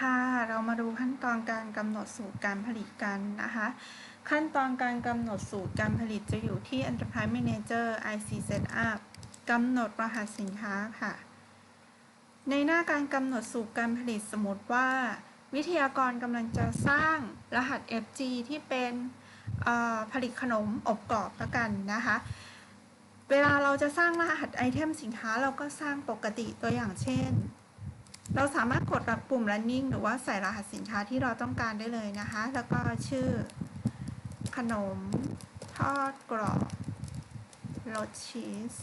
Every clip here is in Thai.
ค่ะ เรามาดูขั้นตอนการกำหนดสูตรการผลิตกันนะคะ ขั้นตอนการกำหนดสูตรการผลิตจะอยู่ที่ Enterprise Manager IC Setup กำหนดรหัสสินค้าค่ะ ในหน้าการกำหนดสูตรการผลิตสมมติว่า วิทยากรกำลังจะสร้างรหัส FG ที่เป็นผลิตขนมอบกรอบแล้วกันนะคะ เวลาเราจะสร้างรหัสไอเทมสินค้าเราก็สร้างปกติตัวอย่างเช่น เราสามารถกดรับปุ่ม running หรือว่าใส่รหัสสินค้าที่เราต้องการได้เลยนะคะ แล้วก็ชื่อ ขนม ทอดกรอบรสชีส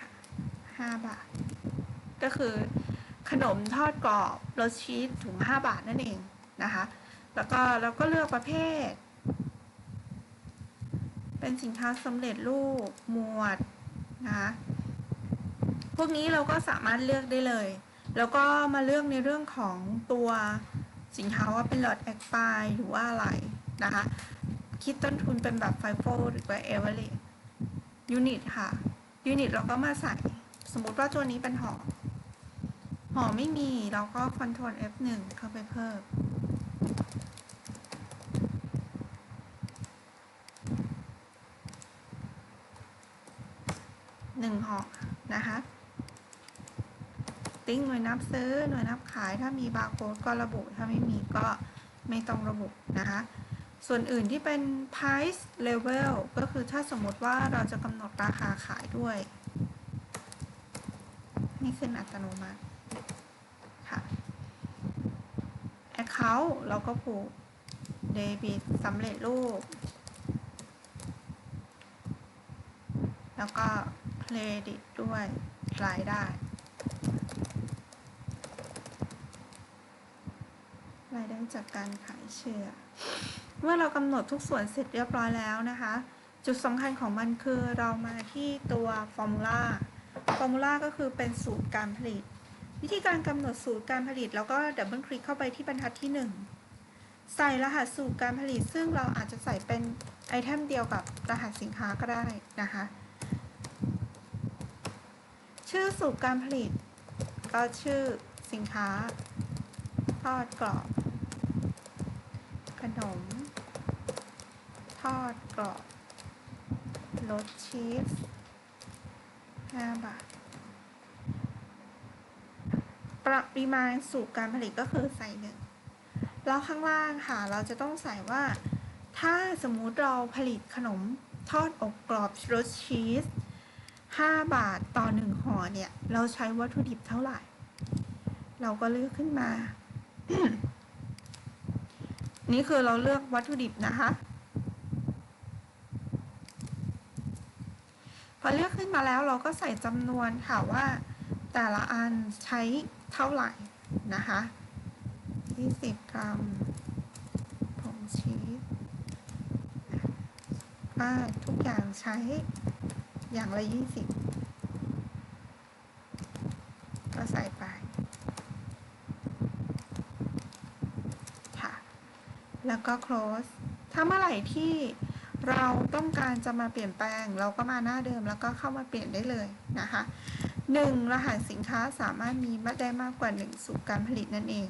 ค่ะ5บาท ก็คือขนมทอดกรอบรสชีสถุง5บาทนั่นเองนะคะ แล้วก็เราก็เลือกประเภท เป็นสินค้าสำเร็จรูปหมวดนะคะ วกนี้เราก็สามารถเลือกได้เลย แล้วก็มาเลือกในเรื่องของตัวสินค้าว่าเป็น lot expire หรือว่าอะไรนะคะ คิดต้นทุนเป็นแบบ FIFO หรือว่า average unit ค่ะ unit เราก็มาใส่ สมมุติว่าตัวนี้เป็นห่อห่อไม่มีเราก็ control F1 เข้าไปเพิ่ม หนึ่งห่อนะคะ ติ้งหน่วยนับซื้อหน่วยนับขาย ถ้ามีบาร์โค้ดก็ระบุ ถ้าไม่มีก็ไม่ต้องระบุนะคะ ส่วนอื่นที่เป็น price level ก็คือถ้าสมมติว่าเราจะกำหนดราคาขายด้วย นี่ขึ้นอัตโนมัติค่ะ account เราก็ผูก debit สำเร็จรูป แล้วก็เครดิตด้วยรายได้ รายได้จากการขายเชื่อ เมื่อเรากำหนดทุกส่วนเสร็จเรียบร้อยแล้วนะคะ จุดสำคัญของมันคือเรามาที่ตัวฟอร์มูลาฟอร์มูลาก็คือเป็นสูตรการผลิต วิธีการกำหนดสูตรการผลิต แล้วก็ดับเบิลคลิกเข้าไปที่บรรทัดที่ 1 ใส่รหัสสูตรการผลิต ซึ่งเราอาจจะใส่เป็นไอเทมเดียวกับรหัสสินค้าก็ได้นะคะ ชื่อสูตรการผลิต ก็ชื่อสินค้าทอดกรอบ ขนม ทอดกรอบรสชีส 5 บาท ปริมาณสูตรการผลิตก็คือใส่หนึ่งแล้วข้างล่างค่ะ เราจะต้องใส่ว่า ถ้าสมมุติเราผลิตขนมทอดอบกรอบรสชีส 5 บาทต่อ 1ห่อเนี่ย เราใช้วัตถุดิบเท่าไหร่ เราก็เลือกขึ้นมา นี่คือเราเลือกวัตถุดิบนะคะ พอเลือกขึ้นมาแล้วเราก็ใส่จำนวนค่ะว่าแต่ละอันใช้เท่าไหร่นะคะ20 กรัมผงชีสว่าทุกอย่างใช้อย่างละ 20 ก็ใส่ไป ค่ะ แล้วก็ close ถ้าเมื่อไหร่ที่เราต้องการจะมาเปลี่ยนแปลง เราก็มาหน้าเดิมแล้วก็เข้ามาเปลี่ยนได้เลยนะคะหนึ่งรหัสสินค้าสามารถมีได้มากกว่าหนึ่งสูตรการผลิตนั่นเอง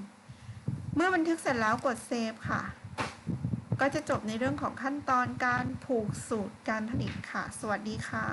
เมื่อบันทึกเสร็จแล้วกดเซฟค่ะ ก็จะจบในเรื่องของขั้นตอนการผูกสูตรการผลิตค่ะ สวัสดีค่ะ